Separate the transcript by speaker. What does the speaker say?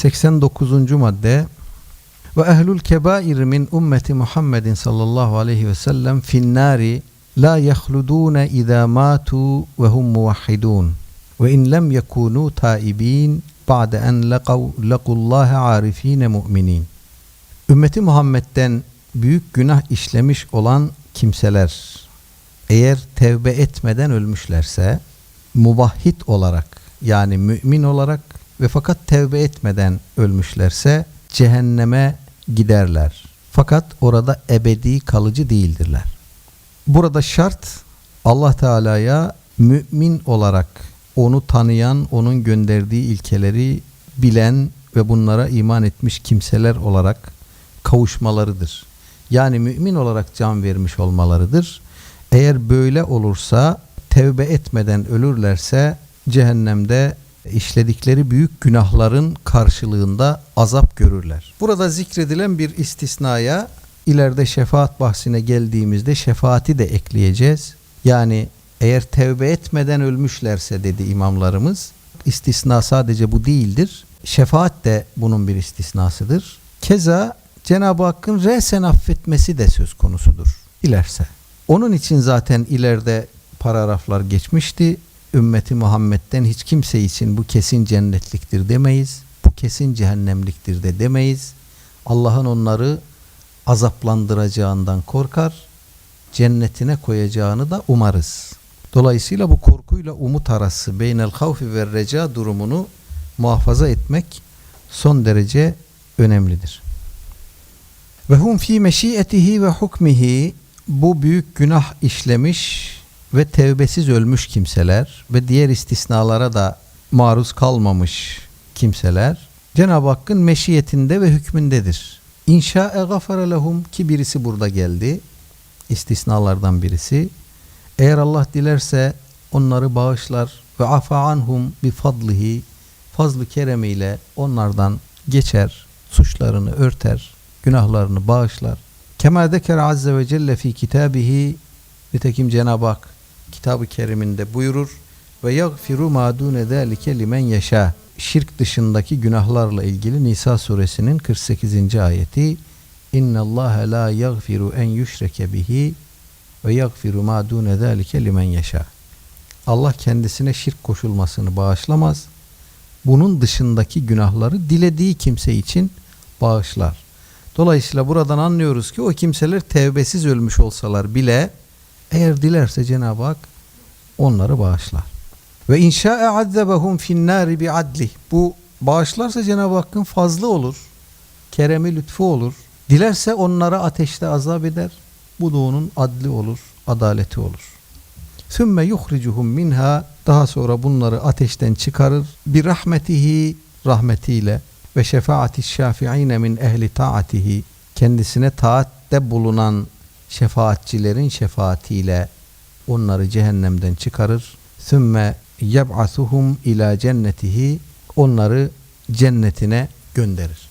Speaker 1: 89. madde ve ehlul kebair min ümmeti Muhammedin sallallahu aleyhi ve sellem finnari la yahludun iza matu ve hum muvahhidun ve in lem yekunu taibin ba'de en laqav laqullaha arifine mu'minin. Ümmeti Muhammed'den büyük günah işlemiş olan kimseler eğer tevbe etmeden ölmüşlerse muvahhid olarak yani mümin olarak ve fakat tevbe etmeden ölmüşlerse cehenneme giderler. Fakat orada ebedi kalıcı değildirler. Burada şart Allah Teala'ya mümin olarak onu tanıyan, onun gönderdiği ilkeleri bilen ve bunlara iman etmiş kimseler olarak kavuşmalarıdır. Yani mümin olarak can vermiş olmalarıdır. Eğer böyle olursa tevbe etmeden ölürlerse cehennemde işledikleri büyük günahların karşılığında azap görürler. Burada zikredilen bir istisnaya ileride şefaat bahsine geldiğimizde şefaati de ekleyeceğiz. Yani eğer tevbe etmeden ölmüşlerse dedi imamlarımız istisna sadece bu değildir. Şefaat de bunun bir istisnasıdır. Keza Cenab-ı Hakk'ın resen affetmesi de söz konusudur. Dilerse. Onun için zaten ileride paragraflar geçmişti. Ümmeti Muhammed'den hiç kimse için bu kesin cennetliktir demeyiz. Bu kesin cehennemliktir de demeyiz. Allah'ın onları azaplandıracağından korkar, cennetine koyacağını da umarız. Dolayısıyla bu korkuyla umut arası beynel havfi ve reca durumunu muhafaza etmek son derece önemlidir. Ve hum fi meşiyetihi ve hukmihi bu büyük günah işlemiş ve tevbesiz ölmüş kimseler ve diğer istisnalara da maruz kalmamış kimseler Cenab-ı Hakk'ın meşiyetinde ve hükmündedir. İnşa'e gafara lehum ki birisi burada geldi. istisnalardan birisi. Eğer Allah dilerse onları bağışlar ve afa anhum bi fadlihi fazlı keremiyle onlardan geçer, suçlarını örter, günahlarını bağışlar. Kema zekere azze ve celle fi kitabihi nitekim Cenab-ı Hak kitabı keriminde buyurur ve yagfiru ma dune zalike limen yeşâ şirk dışındaki günahlarla ilgili Nisa suresinin 48. ayeti İnna Allah la yagfiru en yüşreke bihi ve yagfiru ma dune zalike limen yeşâ Allah kendisine şirk koşulmasını bağışlamaz. Bunun dışındaki günahları dilediği kimse için bağışlar. Dolayısıyla buradan anlıyoruz ki o kimseler tevbesiz ölmüş olsalar bile eğer dilerse Cenab-ı Hak onları bağışlar. Ve inşa'e azzebehum finnâri bi adli. Bu bağışlarsa Cenab-ı Hakk'ın fazlı olur. Keremi lütfu olur. Dilerse onlara ateşte azap eder. Bu da onun adli olur, adaleti olur. Sümme yuhricuhum minha daha sonra bunları ateşten çıkarır. Bir rahmetihi rahmetiyle ve şefaati şafiine min ehli taatihi kendisine taatte bulunan şefaatçilerin şefaatiyle onları cehennemden çıkarır. Sümme yeb'asuhum ila cennetihi onları cennetine gönderir.